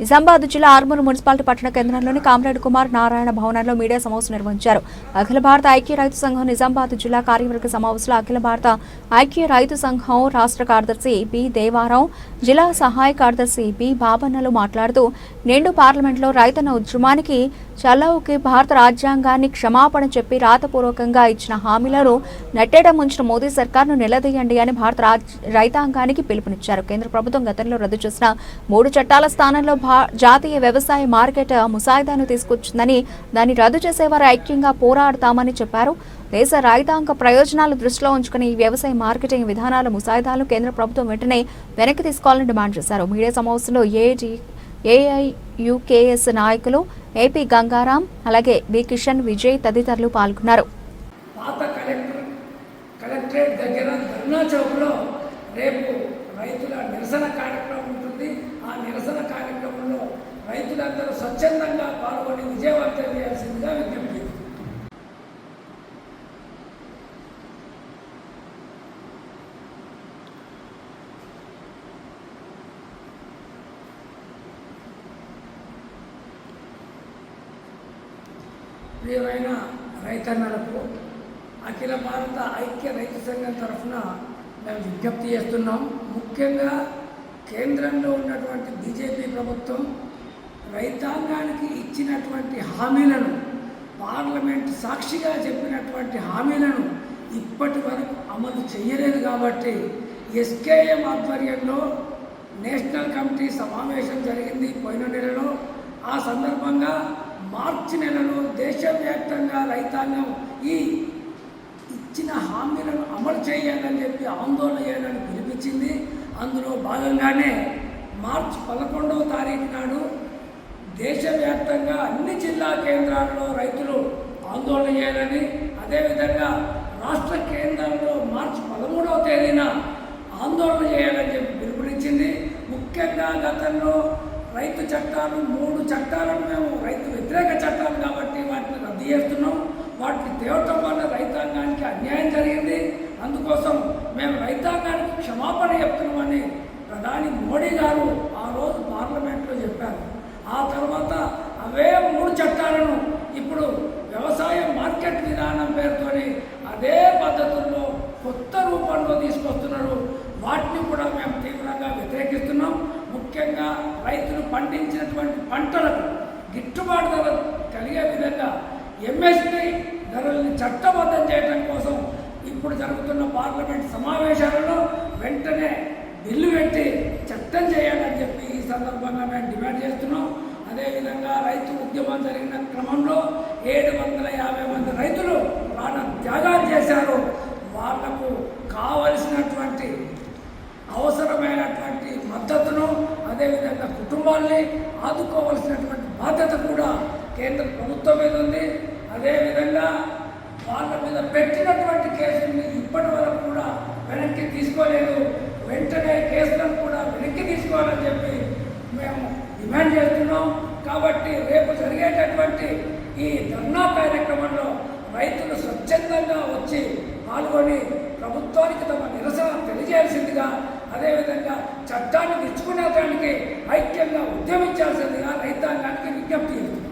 నిజామాబాద్ జిల్లా ఆర్మూరు మున్సిపాలిటీ పట్టణ కేంద్రంలోని కామ్రేడ్ కుమార్ నారాయణ భవనంలో మీడియా సమావేశం నిర్వహించారు. అఖిల భారత ఐక్య రైతు సంఘం నిజామాబాద్ జిల్లా కార్యవర్గ సమావేశంలో అఖిల భారత ఐక్య రైతు సంఘం రాష్ట్ర కార్యదర్శి బి దేవారావు జిల్లా సహాయ కార్యదర్శి బి బాబన్నలు మాట్లాడుతూ నిండు పార్లమెంట్లో రైతన్న ఉద్యమానికి చల్లవుకి భారత రాజ్యాంగాన్ని క్షమాపణ చెప్పి రాతపూర్వకంగా ఇచ్చిన హామీలను నెట్టేట ముంచిన మోదీ సర్కార్ను నిలదీయండి అని భారత రాజ్- రైతాంగానికి పిలుపునిచ్చారు. కేంద్ర ప్రభుత్వం గతంలో రద్దు చేసిన మూడు చట్టాల స్థానంలో జాతీయ వ్యవసాయ మార్కెట్ ముసాయిదాను తీసుకొచ్చిందని దాన్ని రద్దు చేసేవారు ఐక్యంగా పోరాడతామని చెప్పారు. దేశ రైతాంగ ప్రయోజనాలు దృష్టిలో ఉంచుకుని ఈ వ్యవసాయ మార్కెటింగ్ విధానాల ముసాయిదాలు కేంద్ర ప్రభుత్వం వెంటనే వెనక్కి తీసుకోవాలని డిమాండ్ చేశారు. మీడియా సమావేశంలో ఏఐజీ ఏఐయుకేఎస్ నాయకులు ఏపీ గంగారాం అలాగే బి కిషన్ విజయ్ తదితరులు పాల్గొన్నారు. పాత కలెక్టర్ కలెక్టరేట్ దగ్గర ధర్నా చౌక్లో రేపు రైతుల నిరసన కార్యక్రమం ఉంటుంది ఆ నిరసన కార్యక్రమంలో రైతులందరూ స్వచ్ఛందంగా పాల్గొని విజయవంతం చేయాల్సిందిగా విజ్ఞప్తి. ప్రియమైన రైతన్నలకు అఖిల భారత ఐక్య రైతు సంఘం తరఫున మేము విజ్ఞప్తి చేస్తున్నాం. ముఖ్యంగా కేంద్రంలో ఉన్నటువంటి బీజేపీ ప్రభుత్వం రైతాంగానికి ఇచ్చినటువంటి హామీలను పార్లమెంట్ సాక్షిగా చెప్పినటువంటి హామీలను ఇప్పటి వరకు అమలు చేయలేదు కాబట్టి ఎస్కేఎం ఆధ్వర్యంలో నేషనల్ కమిటీ సమావేశం జరిగింది పోయిన నెలలో. ఆ సందర్భంగా మార్చి నెలలో దేశవ్యాప్తంగా రైతాంగం ఈ ఇచ్చిన హామీలను అమలు చేయాలని చెప్పి ఆందోళన చేయాలని పిలిపించింది. అందులో భాగంగానే మార్చి పదకొండవ తారీఖు నాడు దేశవ్యాప్తంగా అన్ని జిల్లా కేంద్రాల్లో రైతులు ఆందోళన చేయాలని అదేవిధంగా రాష్ట్ర కేంద్రాల్లో మార్చి పదమూడవ తేదీన ఆందోళన చేయాలని చెప్పి పిలుపునిచ్చింది. ముఖ్యంగా గతంలో రైతు చట్టాలు మూడు చట్టాలను మేము రైతు వ్యతిరేక చట్టాలు కాబట్టి వాటిని రద్దు చేస్తున్నాం. వాటిని తేవటం వల్ల రైతాంగానికి అన్యాయం జరిగింది. అందుకోసం మేము రైతాంగానికి క్షమాపణ చెప్తున్నామని ప్రధాని మోడీ గారు ఆ రోజు పార్లమెంట్లో చెప్పారు. తర్వాత అవే మూడు చట్టాలను ఇప్పుడు వ్యవసాయ మార్కెట్ విధానం పేరుతోని అదే పద్ధతుల్లో కొత్త రూపంలో తీసుకొస్తున్నారు. వాటిని కూడా మేము తీవ్రంగా వ్యతిరేకిస్తున్నాం. ముఖ్యంగా రైతులు పండించినటువంటి పంటలకు గిట్టుబాటు ధర కలిగే విధంగా ఎంఎస్పి ధరల్ని చట్టబద్ధం చేయడం కోసం ఇప్పుడు జరుగుతున్న పార్లమెంట్ సమావేశాలలో వెంటనే బిల్లు పెట్టి చట్టం చేయాలని చెప్పి ఈ సందర్భంగా మేము డిమాండ్ చేస్తున్నాం. అదేవిధంగా రైతు ఉద్యమం జరిగిన క్రమంలో ఏడు వందల యాభై మంది రైతులు ప్రాణ త్యాగాలు చేశారు. వాళ్ళకు కావలసినటువంటి అవసరమైనటువంటి మద్దతును అదేవిధంగా కుటుంబాల్ని ఆదుకోవలసినటువంటి బాధ్యత కూడా కేంద్ర ప్రభుత్వం మీద ఉంది. అదేవిధంగా వాళ్ళ మీద పెట్టినటువంటి కేసుల్ని ఇప్పటి వరకు కూడా వెనక్కి తీసుకోలేదు. వెంటనే కేసులను కూడా వెనక్కి తీసుకోవాలని చెప్పి మేము డిమాండ్ చేస్తున్నాం కాబట్టి రేపు జరిగేటటువంటి ఈ ధర్నా కార్యక్రమంలో రైతులు స్వచ్ఛందంగా వచ్చి పాల్గొని ప్రభుత్వానికి తమ నిరసన తెలియజేయాల్సిందిగా అదేవిధంగా చట్టాన్ని తెచ్చుకునే దానికి ఐక్యంగా ఉద్యమించాల్సిందిగా రైతాంగానికి విజ్ఞప్తి చేస్తున్నాం.